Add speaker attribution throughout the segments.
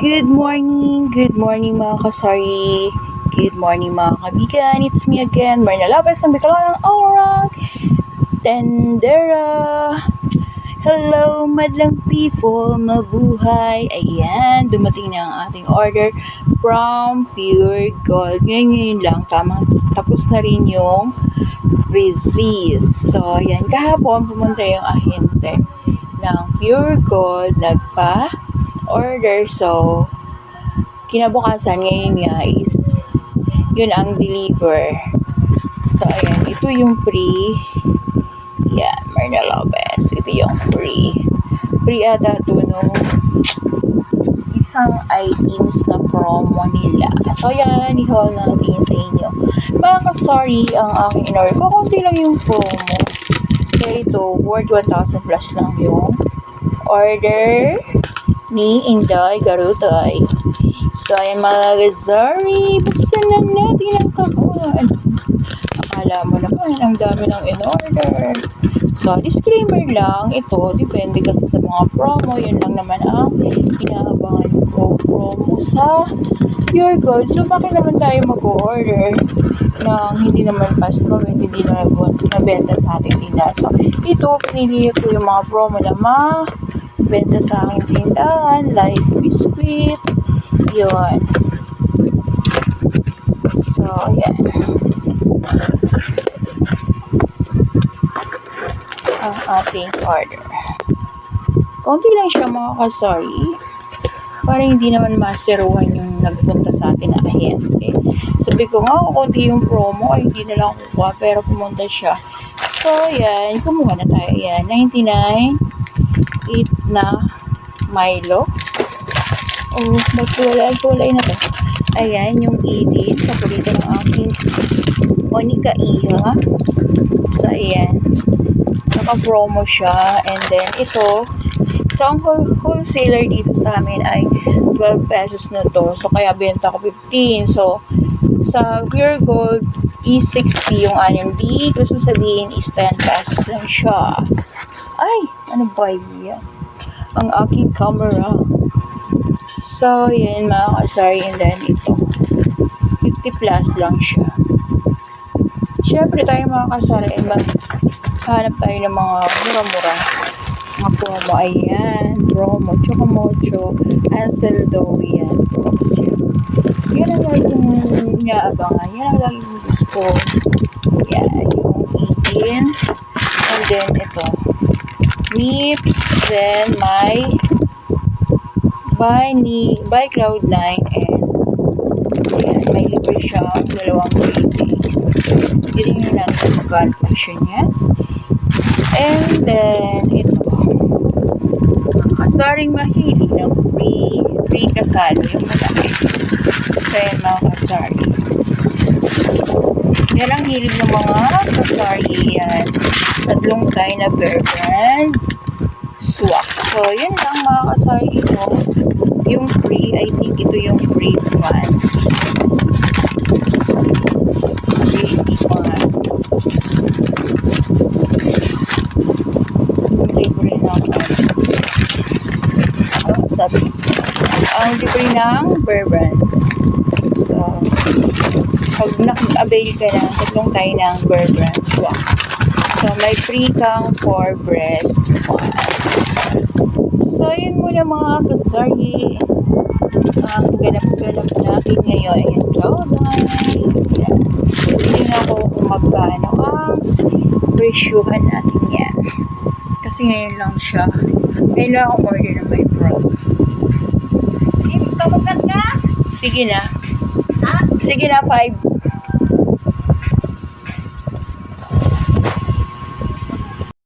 Speaker 1: Good morning, good morning mga kasari. Good morning mga kabigan. It's me again, Marna Lopez ng Bicolano Orang Tendera. Hello, madlang people, mabuhay. Ayan, dumating na ang ating order from Pure Gold. Ngayon, ngayon lang, tama, tapos na rin yung resist. So, ayan, kahapon pumunta yung ahente ng Pure Gold, nagpa-order. So, kinabukasan ngayon nga is, yun ang deliver. So, ayan, ito yung pre. Yan, Myrna Lopez. Ito yung free. Free ata ito nung isang items na promo nila. So, yan, i-haul natin sa inyo. Mga ka-sorry, ang aking in-order ko, konti lang yung promo. Kaya ito, worth 1,000 plus lang yung order ni Inday Garutay. So, ayan mga ka-sorry, buksan na natin ang kakuan. Akala mo naman, ang dami ng in-order. So, disclaimer lang, ito, depende kasi sa mga promo. Yun lang naman ang inaabangan ko promo sa Pure Gold. So, bakit naman tayo mag-order ng hindi naman Pasko, hindi na nabenta sa ating tindahan. So, ito, pinili ko yung mga promo na ma-benta sa aking tindahan, like biscuit, yun. So, ayan. ang ating order. Konti lang siya mga kasari. Para hindi naman maseruhan yung nagpunta sa atin na ahente. Sabi ko nga, konti yung promo, ay hindi na lang kukuha, pero pumunta siya. So, yan, kumuha na tayo. Yan, 99. 8 na Milo. Oh, magkulay, kulay na to. Ayan, yung 18. Paborito ng aking Monica Iha. So, ayan naka-promo siya. And then, ito, so ang whole, wholesaler dito sa amin ay 12 pesos na to. So, kaya benta ko 15. So, sa Pure Gold, is 60 yung anim D. Gusto sabihin is 10 pesos lang siya. Ay, ano ba yan? Ang aking camera. So, yan mga kasari. And then, ito. 50 plus lang siya. Siyempre tayo mga kasari, mag hanap tayo ng mga mura-mura. Mga promo, ayan. Promo, Chocomocho, Ansel Dough, yan. Tapos yan. Yan ang lagi yung inaabangan. Yan ang lagi yung gusto. Yan, yung 18. And then, ito. Mips. Then, my by ni by Cloud9 and Ayan, may libre siyang dalawang freebies. Hindi rin yun natin kung magkano pa siya niya. And then, ito. Kasaring mahili ng free, free kasalo yung malaki. So, yan mga kasari. Yan ang hilig ng mga kasari. Yan. Tatlong tayo na bear brand. So, yun lang mga kasari ito. Yung free, I think ito yung free one. Free one. libre sabi ang libre ng bear brand so pag nag-avail ka na tatlong tayo ng bear brand swak so may free kang for bread so yun muna mga kasari ang ganap-ganap natin ngayon ayan cloud hindi na ako kung magkano ang presyuhan natin yan kasi ngayon lang siya. Ngayon lang ako order ng my pro.
Speaker 2: Tawagan ka?
Speaker 1: Sige na.
Speaker 2: Ha?
Speaker 1: Sige na, 5.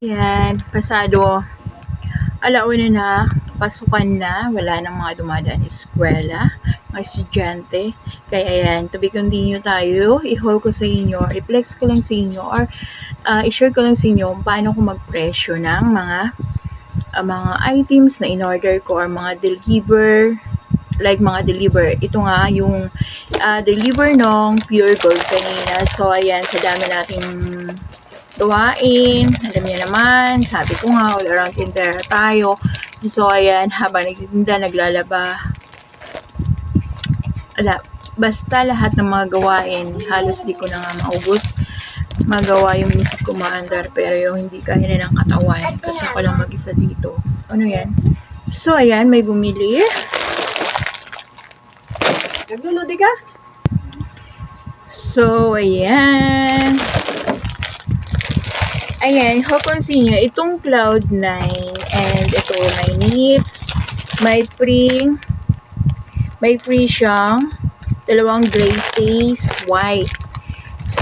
Speaker 1: Yan, pasado. Alauna na, pasukan na, wala nang mga dumadaan eskwela, mga estudyante. Kaya yan, tabi continue tayo, i-haul ko sa inyo, i-flex ko lang sa inyo, or uh, i-share ko lang sa inyo paano ko magpresyo ng mga uh, mga items na in-order ko or mga deliver like mga deliver. Ito nga yung uh, deliver nung Pure Gold kanina. So, ayan, sa dami nating gawain. Alam niyo naman, sabi ko nga, all around tindera tayo. So, ayan, habang nagtitinda, naglalaba, ala, basta lahat ng mga gawain, halos di ko na nga maubos magawa yung miss ko maandar pero yung hindi kaya na ng katawan kasi ako lang mag-isa dito. Ano yan? So, ayan, may bumili.
Speaker 2: Nagluludi ka?
Speaker 1: So, ayan. Ayan, hapansin nyo, itong Cloud9 and ito, may nips, may free, may free siyang dalawang gray taste white.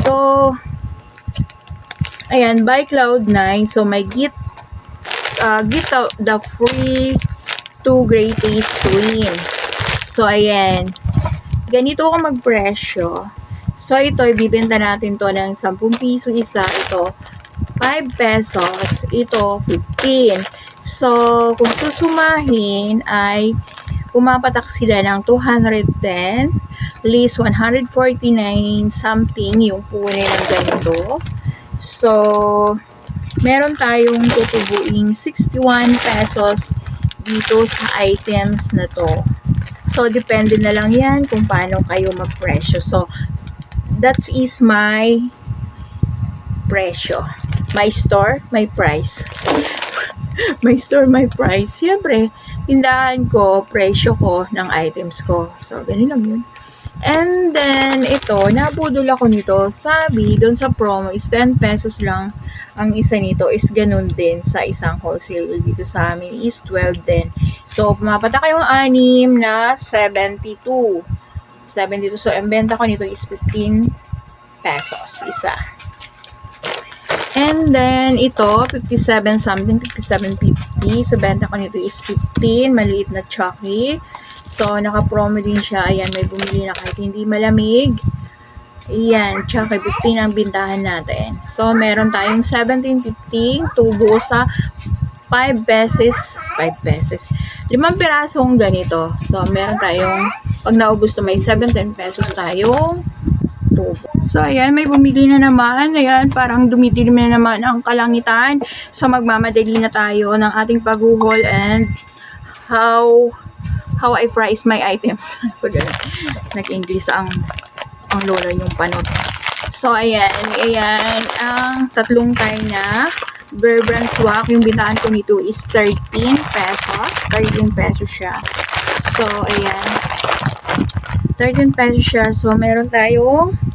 Speaker 1: So, ayan, by Cloud9, so may git, uh, git the, free two gray taste twin. So, ayan, ganito ako magpresyo. So, ito, ibibenta natin to ng 10 piso isa. Ito, 5 pesos. Ito, 15. So, kung susumahin ay pumapatak sila ng 210 least 149 something yung punin ng ganito. So, meron tayong tutubuing 61 pesos dito sa items na to. So, depende na lang yan kung paano kayo magpresyo. So, that is my presyo. My store, my price. my store, my price. Siyempre, tindahan ko, presyo ko ng items ko. So, ganun lang yun. And then, ito, nabudol ako nito. Sabi, doon sa promo is 10 pesos lang ang isa nito is ganun din sa isang wholesale dito sa amin is 12 din. So, pumapata kayong anim na 72. 72. So, ang benta ko nito is 15 pesos isa. And then, ito, 57 something, 57.50. So, benta ko nito is 15, maliit na chucky. So, naka-promo din siya. Ayan, may bumili na kahit hindi malamig. Ayan, chucky 15 ang bintahan natin. So, meron tayong 17.50, tubo sa 5 pesos, 5 pesos. Limang pirasong ganito. So, meron tayong, pag naubos na may 17 pesos tayong tubo. So, ayan, may bumili na naman. Ayan, parang dumidilim na naman ang kalangitan. So, magmamadali na tayo ng ating paghuhol and how how I price my items. so, ganun. Nag-English ang ang lola yung panot. So, ayan, ayan, ang tatlong tayo na Bear Brand Swak, yung bintahan ko nito is 13 pesos. 13 pesos siya. So, ayan. 13 pesos siya. So, meron tayong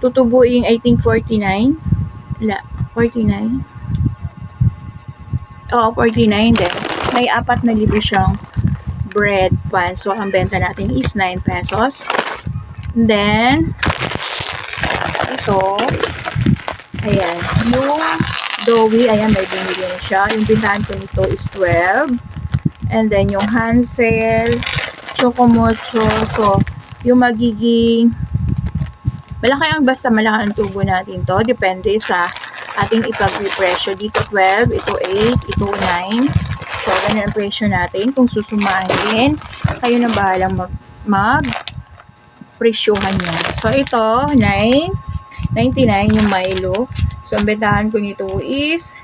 Speaker 1: tutubuing I think 49. La, 49. Oo, 49 din. May apat na libo siyang bread pan. So, ang benta natin is 9 pesos. And then, ito, ayan, yung doughy, ayan, may bumili na siya. Yung bintahan ko nito is 12. And then, yung Hansel, Chocomocho, so, yung magiging malaki ang basta malaki ang tubo natin to. Depende sa ating ipag-presyo. Dito 12, ito 8, ito 9. So, ganyan ang presyo natin. Kung susumahin, kayo na bahalang mag, mag presyohan. So, ito, 9, 99 yung Milo. So, ang bentahan ko nito is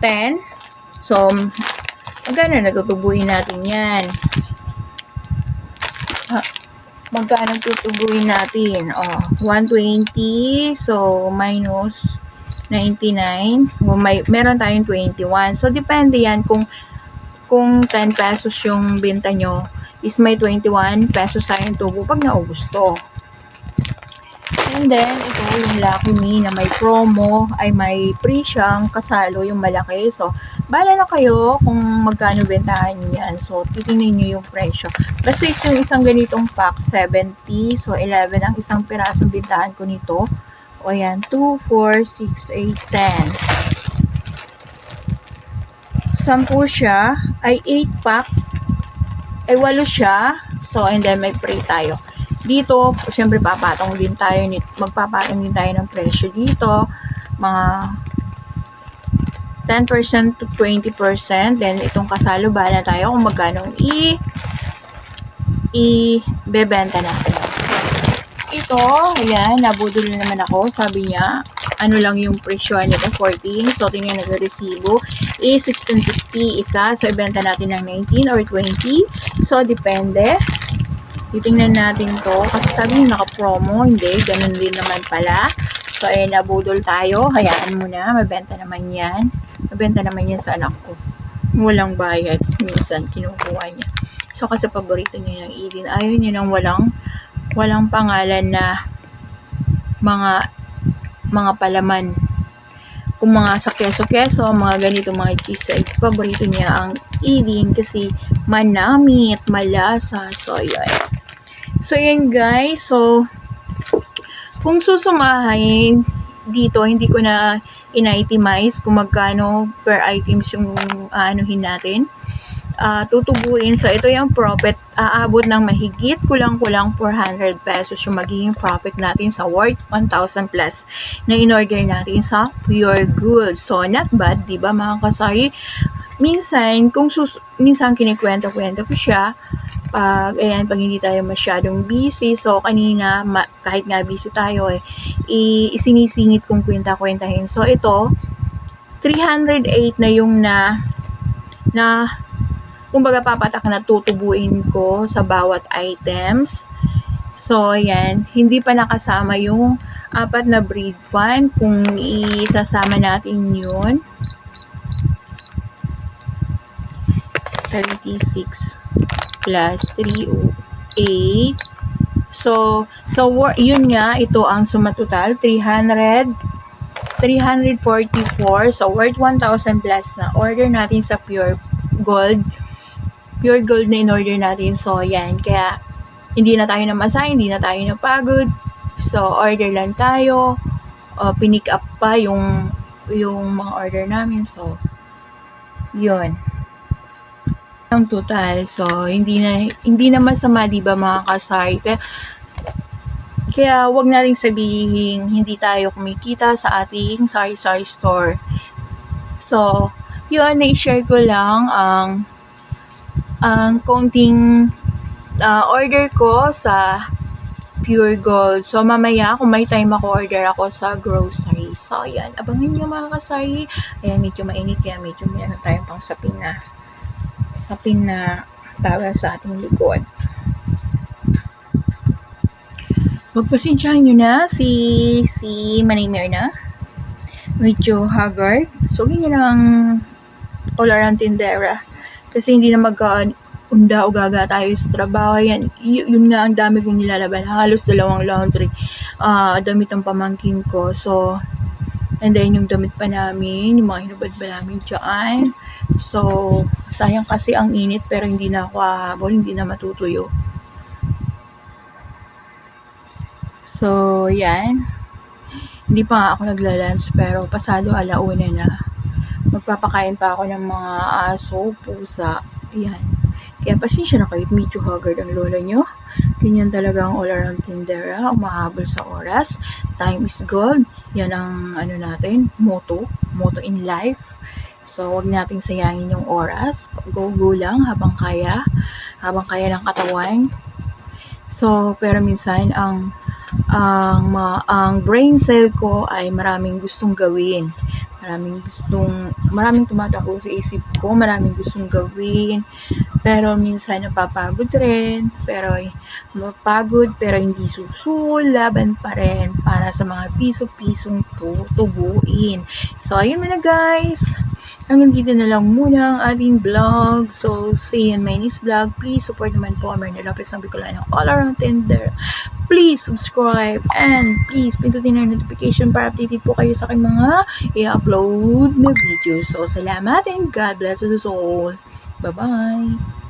Speaker 1: 10. So, magkano natutubuin natin yan? Magkano tutubuin natin? Oh, 120. So, minus 99. O, may, meron tayong 21. So, depende yan kung kung 10 pesos yung benta nyo is may 21 pesos tayong tubo pag naubos to. And then, ito yung Lucky Me na may promo ay may free siyang kasalo yung malaki. So, bala na kayo kung magkano bentahan nyo yan. So, titingnan nyo yung presyo. Basta yung isang ganitong pack, 70. So, 11 ang isang pirasong bentahan ko nito. O yan, 2, 4, 6, 8, 10. Sampu siya, ay 8 pack, ay 8 siya. So, and then may free tayo. Dito, syempre papatong din tayo, nit- magpapatong din tayo ng presyo dito. Mga 10% to 20%. Then, itong kasalo, bahala tayo kung magkano i i-bebenta natin. Ito, ayan, nabudol na naman ako. Sabi niya, ano lang yung presyo nito, 14. So, tingnan na resibo is 1650 isa. So, ibenta natin ng 19 or 20. So, depende. Titingnan natin to. Kasi sabi niya naka-promo. Hindi, ganun din naman pala. So, ayan, nabudol tayo. Hayaan mo na. Mabenta naman yan. Mabenta naman yan sa anak ko. Walang bayad. Minsan, kinukuha niya. So, kasi paborito niya yung Eden. Ayaw niya ng walang, walang pangalan na mga, mga palaman. Kung mga sa keso-keso, mga ganito, mga cheese, ay paborito niya ang Eden kasi manamit, malasa. So, yun. So, yun guys. So, kung susumahin dito, hindi ko na in-itemize kung magkano per items yung aanuhin natin. Ah, tutubuin. So, ito yung profit. Aabot ng mahigit kulang-kulang 400 pesos yung magiging profit natin sa worth 1,000 plus na in-order natin sa Pure Gold. So, not bad, di ba mga kasari? Minsan, kung sus minsan kinikwento-kwento ko siya, pag, ayan, pag hindi tayo masyadong busy, so kanina, ma- kahit nga busy tayo eh, isinisingit kong kwenta-kwentahin. So, ito, 308 na yung na, na, kumbaga papatak na tutubuin ko sa bawat items. So, ayan, hindi pa nakasama yung apat na breed fan. Kung isasama natin yun, 36 plus 308. So, so yun nga, ito ang suma total, 300, 344. So, worth 1,000 plus na order natin sa Pure Gold. Pure Gold na in-order natin. So, yan. Kaya, hindi na tayo namasay, hindi na tayo napagod. So, order lang tayo. O, pinick up pa yung, yung mga order namin. So, yun ang total. So, hindi na, hindi na masama, di ba, mga kasari? Kaya, kaya wag nating sabihin hindi tayo kumikita sa ating sari-sari store. So, yun, na-share ko lang ang ang konting ah, order ko sa Pure Gold. So, mamaya, kung may time ako, order ako sa grocery. So, yan. Abangan nyo mga kasari. Ayan, medyo mainit kaya medyo meron tayong pang sapin na sapin na tawel sa ating likod. Pagpasensyahan nyo na si si Manimir na. Medyo haggard. So, ganyan lang around tindera. Kasi hindi na magka-unda o gaga tayo sa trabaho. Yan, y- yun nga ang dami kong nilalaban. Halos dalawang laundry. Ah, damit ang pamangkin ko. So, and then yung damit pa namin, yung mga hinubad pa namin dyan. So, sayang kasi ang init pero hindi na ako hahabol, hindi na matutuyo. So, yan. Hindi pa nga ako nagla-lunch pero pasado alauna na. Magpapakain pa ako ng mga aso, pusa. Yan. Kaya pasensya na kayo, medyo haggard ang lola nyo. Ganyan talaga ang all around tindera, umahabol sa oras. Time is gold. Yan ang ano natin, motto. Motto in life. So, wag nating sayangin yung oras. Go-go lang habang kaya. Habang kaya ng katawan. So, pero minsan, ang ang ma- ang brain cell ko ay maraming gustong gawin. Maraming gustong maraming tumatakbo sa isip ko, maraming gustong gawin. Pero minsan napapagod rin, pero mapagod pero hindi susul, laban pa rin para sa mga piso-pisong tutubuin. So, ayun na guys. Hanggang dito na lang muna ang ating vlog. So, see you in my next vlog. Please support naman po ang Merna Lopez ng Bicolano all around Tinder. Please subscribe and please pindutin ang notification para updated po kayo sa aking mga i-upload na videos. So, salamat and God bless us all. Bye-bye!